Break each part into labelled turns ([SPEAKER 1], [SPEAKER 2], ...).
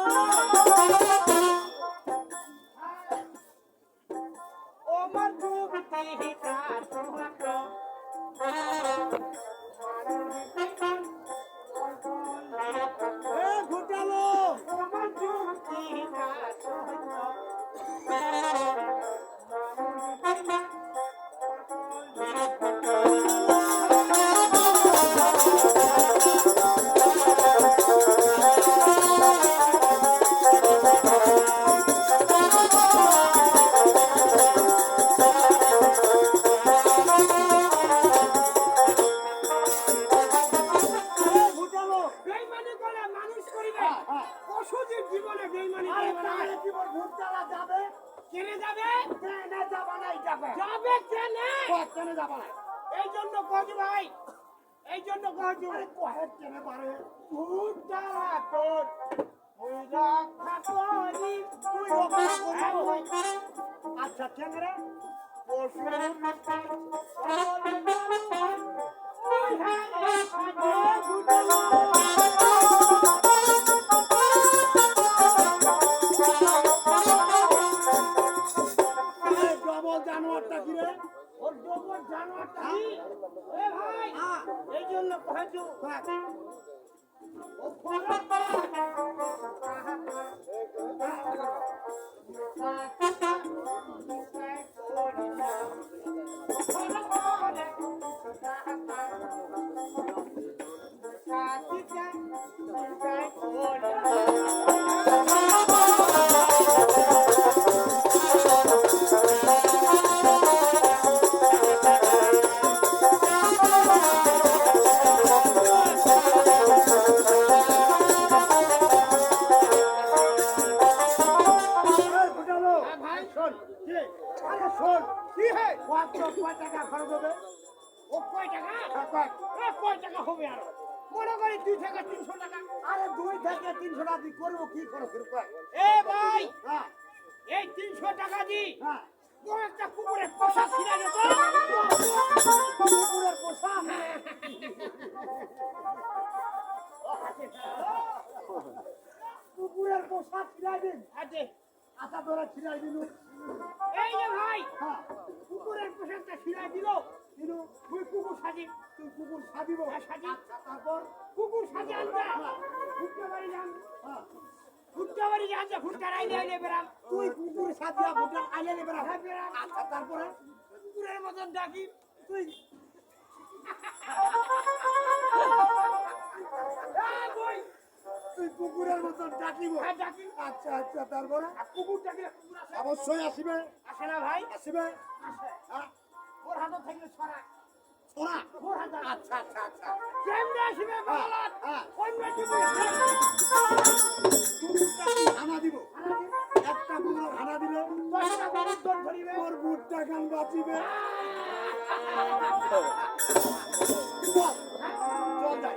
[SPEAKER 1] এ
[SPEAKER 2] করিবে। পশুদের জীবনে বেইমানি
[SPEAKER 1] তাহলে জীবন যাবে?
[SPEAKER 2] কেনে যাবে?
[SPEAKER 1] ট্রেনে যাবা নাই যাবে?
[SPEAKER 2] যাবে কেনে?
[SPEAKER 1] ট্রেনে যাবা নাই?
[SPEAKER 2] এই জন্য কজ ভাই এই জন্য কজ
[SPEAKER 1] আরে কহে ট্রেনে পারে?
[SPEAKER 2] ভূতারা তোর ওই রক্ষা করি
[SPEAKER 1] তুই রক্ষা
[SPEAKER 2] ওই।
[SPEAKER 1] করবি আচ্ছা পশু
[SPEAKER 2] জবর জানোয়ারটা? এ ভাই। এই জন্য কহেছো ও
[SPEAKER 1] টাকা খরচ হবে?
[SPEAKER 2] ও কয় টাকা?
[SPEAKER 1] হ্যাঁ, কয়।
[SPEAKER 2] টাকা হবে আর? মনে করি দুই টাকা তিনশো টাকা।
[SPEAKER 1] আরে দুই থেকে তিনশো টাকা দিয়ে করব কি খরচ
[SPEAKER 2] এ ভাই!
[SPEAKER 1] হ্যাঁ।
[SPEAKER 2] এই তিনশো টাকা দি।
[SPEAKER 1] হ্যাঁ।
[SPEAKER 2] ও একটা কুকুরের পোশাক ছিঁড়া যেত
[SPEAKER 1] কুকুরের পোশাক? কুকুরের পোশাক ছিলাই দিন
[SPEAKER 2] আছে
[SPEAKER 1] আশা ধরে ছিলাই দিল।
[SPEAKER 2] এই যে ভাই
[SPEAKER 1] হ্যাঁ
[SPEAKER 2] কুকুরের পোশাকটা ছিঁড়া দিল।
[SPEAKER 1] দিলু
[SPEAKER 2] তুই কুকুর সাজি
[SPEAKER 1] তুই কুকুর সাজিব।
[SPEAKER 2] হ্যাঁ, সাজি।
[SPEAKER 1] আচ্ছা, তারপর?
[SPEAKER 2] কুকুর সাজি আনতে ঘুরতে বাড়ি যান
[SPEAKER 1] হ্যাঁ,
[SPEAKER 2] ঘুরতে বাড়ি যান যে ঘুরতে আইলে আইলে বেরাম
[SPEAKER 1] তুই কুকুর সাজিয়া ভুটান আইলে না
[SPEAKER 2] হ্যাঁ, বেরাম।
[SPEAKER 1] আচ্ছা তারপরে?
[SPEAKER 2] কুকুরের মতন ডাকি
[SPEAKER 1] তুই। তুই কুকুরের মতন ডাকিব।
[SPEAKER 2] হ্যাঁ
[SPEAKER 1] আচ্ছা আচ্ছা তারপরে?
[SPEAKER 2] কুকুর ডাকিলে কুকুর আসে।
[SPEAKER 1] অবশ্যই আসিবে।
[SPEAKER 2] আসে না ভাই?
[SPEAKER 1] আসিবে।
[SPEAKER 2] আসে। ওর হাতে থাকলে ছড়া।
[SPEAKER 1] ছোড়া?
[SPEAKER 2] ওর হাতে
[SPEAKER 1] আচ্ছা আচ্ছা আচ্ছা।
[SPEAKER 2] কেমনে আসবে বাংলাত। অন্য দিবে
[SPEAKER 1] কুকুরটা হানা দিব। একটা কুকুর হানা দিলে
[SPEAKER 2] দশটা কুকুর দৌড় ধরিবে।
[SPEAKER 1] তোর বুটটা গান বাঁচিবে? চল যাই।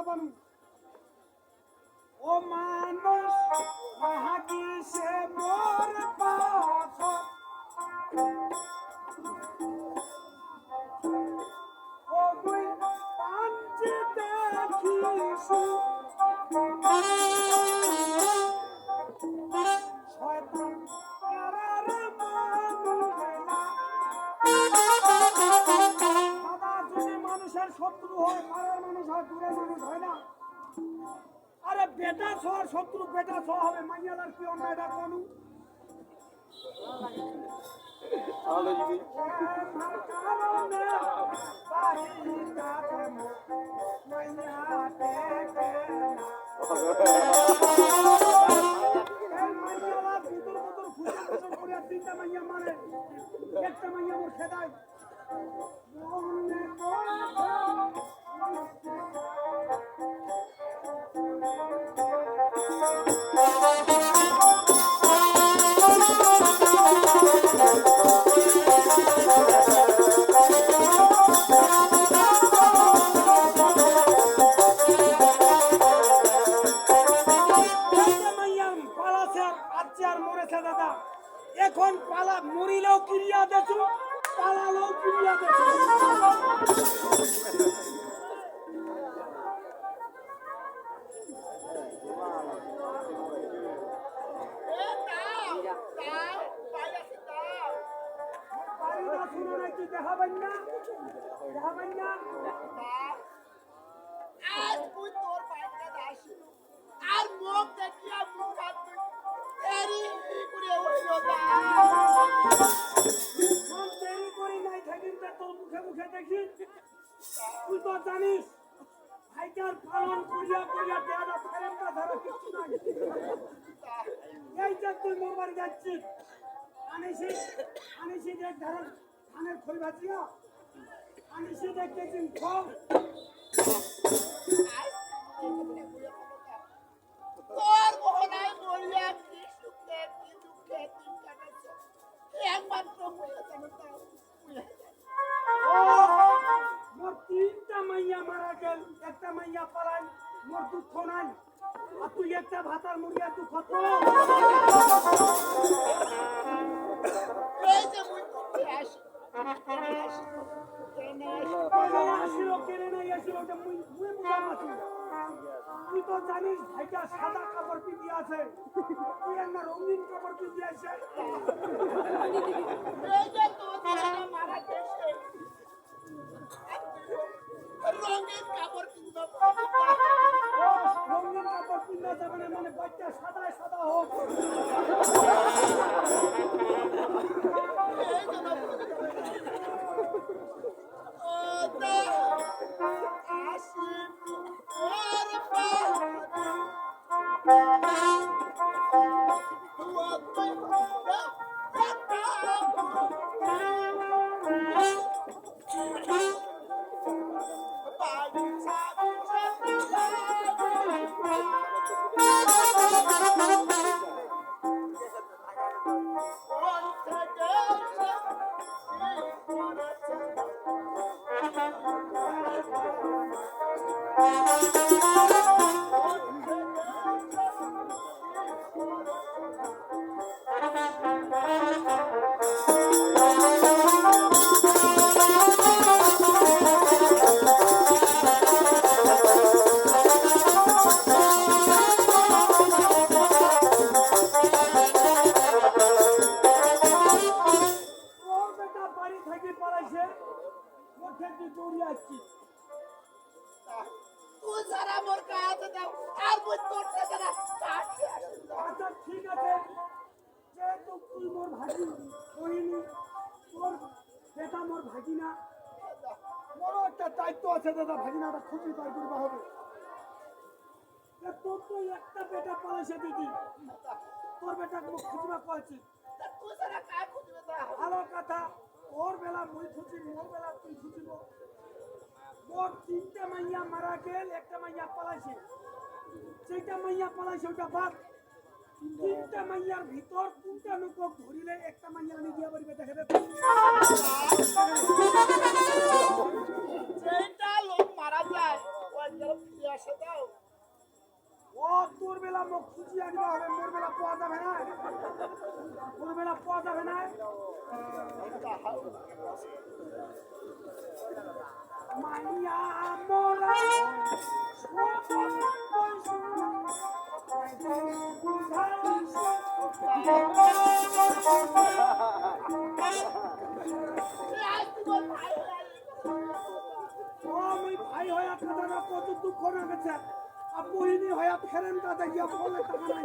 [SPEAKER 2] ঘটনাটা ও মানুষ মাহাকি সে মোর পাছ
[SPEAKER 3] দূরের মানুষ হয় না। আরে বেটা ছোয়ার শত্রু বেটা ছোয়া হবে মাইয়ালার কি কোন তিনটা মাইয়া মানে একটা মাইয়া মোর খেদায়। ক্রিয়া দেখো বাড়িটা না। না।
[SPEAKER 4] আজ তুই তোর বাড়িতে আসিল আর মুখ দেখিয়া মুখ হাত তুই করে হইল
[SPEAKER 3] সব দেরি করি নাই থাকিন তা তোর মুখে মুখে দেখি। তুই তো জানিস ভাইকার পালন করিয়া করিয়া দেয়াটা ফেরেন না ধরো কিছু নাই। এই যে তুই মোর বাড়ি যাচ্ছিস। আনিসি আনিসি দেখ ধরেন। ধানের খই ভাজিয়া আনিসি দেখতেছিস খোল
[SPEAKER 4] তোর মোহনায় মরিয়া কি সুখে কি দুঃখে দিন কাটাচ্ছ একমাত্র মুখে জানো তাও
[SPEAKER 3] মোর তিনটা মাইয়া মারা গেল একটা মাইয়া পালাই মোর দুঃখ নাই। আর তুই একটা ভাতার মুড়িয়া দুঃখ তো
[SPEAKER 4] মুই
[SPEAKER 3] মুই না তুই তো জানিস ভাইটা সাদা কাপড় পিঁধি আছে। তুই একটা রঙিন কাপড় পিঁধি আছে
[SPEAKER 4] রঙিন কাপড় কিনবো
[SPEAKER 3] রঙিন কাপড় পিঁধা যাবে না মানে বাচ্চা সাদা সাদা হোক। থেকে দৌড়িয়ে আসছি
[SPEAKER 4] তুই সারা মোর কাছে দাও আর মুই তোরটা যারা
[SPEAKER 3] আচ্ছা ঠিক আছে। যেহেতু তুই মোর ভাগি কহিনি তোর বেটা মোর ভাগি না একটা দায়িত্ব আছে দাদা ভাগিনাটা খুবই বার করবা হবে তোর তো একটা বেটা পালাইছে দিদি তোর বেটা
[SPEAKER 4] সারা কাজ
[SPEAKER 3] ভালো কথা। ওর বেলা মুই খুঁজি মোর বেলা তুই খুঁজিব মোর তিনটা মাইয়া মারা গেল একটা মাইয়া পালাইছে। সেইটা মাইয়া পালাইছে ওটা বাদ। তিনটা মাইয়ার ভিতর কোনটা লোকক ধরিলে একটা মাইয়া আনি দিয়া পারিবে দেখে দে
[SPEAKER 4] যেটা লোক মারা যায় ওই যেন ফিরে আসে দাও।
[SPEAKER 3] ও তোর বেলা মুখ খুঁজি আনবা হবে মোর বেলা পাওয়া যাবে না। মোর বেলা পাওয়া যাবে না। আমি ভাই হয়ে কথাটা কত কতক্ষণ গেছে আর বহিনী হয়ে ফেরেনটা দেখিয়া বলে টাকা নাই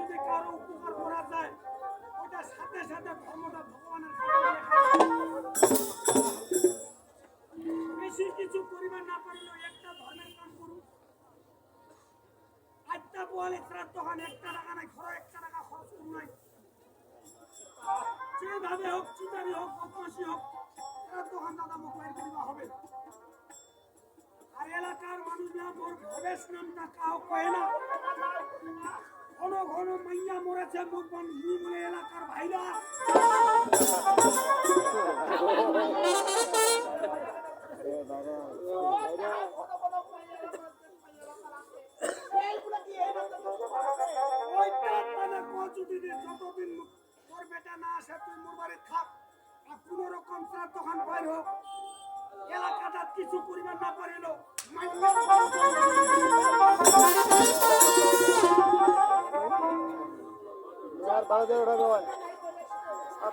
[SPEAKER 3] যদি কারও উপকার করা যায় ওটা সাথে সাথে ধর্মটা ভগবানের। বেশি কিছু পরিমাণ না পারলেও একটা ধর্মের কাম করুন। আটটা বল, একটা তখন একটা টাকা নাই খরচ একটা টাকা খরচ করুন নাই। যেভাবে হোক চিতারি হোক বদমাসি হোক এরা তখন দাদা মোবাইল করিবা হবে। আর এলাকার মানুষরা মোর ভবেশ নামটা কাউ কয় না। ঘন ঘন মাইয়া মরেছে, মুখ বন্ধ বলে এলাকার ভাইরা। মানে যতদিন তোর বেটা না আসে, তুই মোর থাক। আর কোনো রকম তার এলাকাটা কিছু পরিমাণ না পারিল
[SPEAKER 4] চার বারো দিয়ে ওঠাবে আর